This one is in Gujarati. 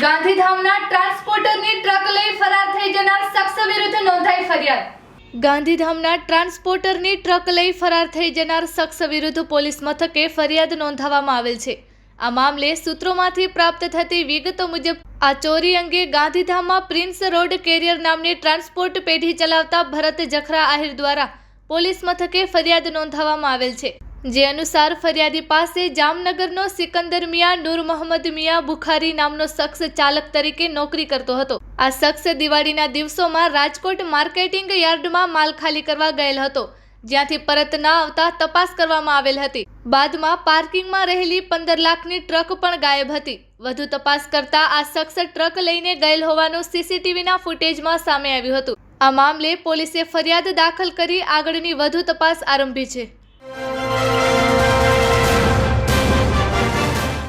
ગાંધીધામના ટ્રાન્સપોર્ટરની ટ્રક લઈ ફરાર થઈ જનાર શખ્સ વિરુદ્ધ નોંધાઈ ફરિયાદ. ગાંધીધામના ટ્રાન્સપોર્ટરની ટ્રક લઈ ફરાર થઈ જનાર શખ્સ વિરુદ્ધ પોલીસ મથકે ફરિયાદ નોંધાવવામાં આવેલ છે. આ મામલે સૂત્રોમાંથી પ્રાપ્ત થતી વિગતો મુજબ, આ ચોરી અંગે ગાંધીધામમાં પ્રિન્સ રોડ કેરિયર નામની ટ્રાન્સપોર્ટ પેઢી ચલાવતા ભરત જખરા આહિર દ્વારા પોલીસ મથકે ફરિયાદ નોંધાવવામાં આવેલ છે. જે અનુસાર ફરિયાદી પાસે જામનગરનો સિકંદર મિયા નૂર મોહમ્મદ મિયા બુખારી નામનો શખ્સ ચાલક તરીકે નોકરી કરતો હતો. આ શખ્સ દિવાળીના દિવસોમાં રાજકોટ માર્કેટિંગ યાર્ડમાં માલ ખાલી કરવા ગયેલ હતો, જ્યાંથી પરત ના આવતા તપાસ કરવામાં આવેલ હતી. બાદમાં પાર્કિંગમાં રહેલી પંદર લાખની ટ્રક પણ ગાયબ હતી. વધુ તપાસ કરતા આ શખ્સ ટ્રક લઈને ગયેલ હોવાનું સીસીટીવીના ફૂટેજમાં સામે આવ્યું હતું. આ મામલે પોલીસે ફરિયાદ દાખલ કરી આગળની વધુ તપાસ આરંભી છે. Bye.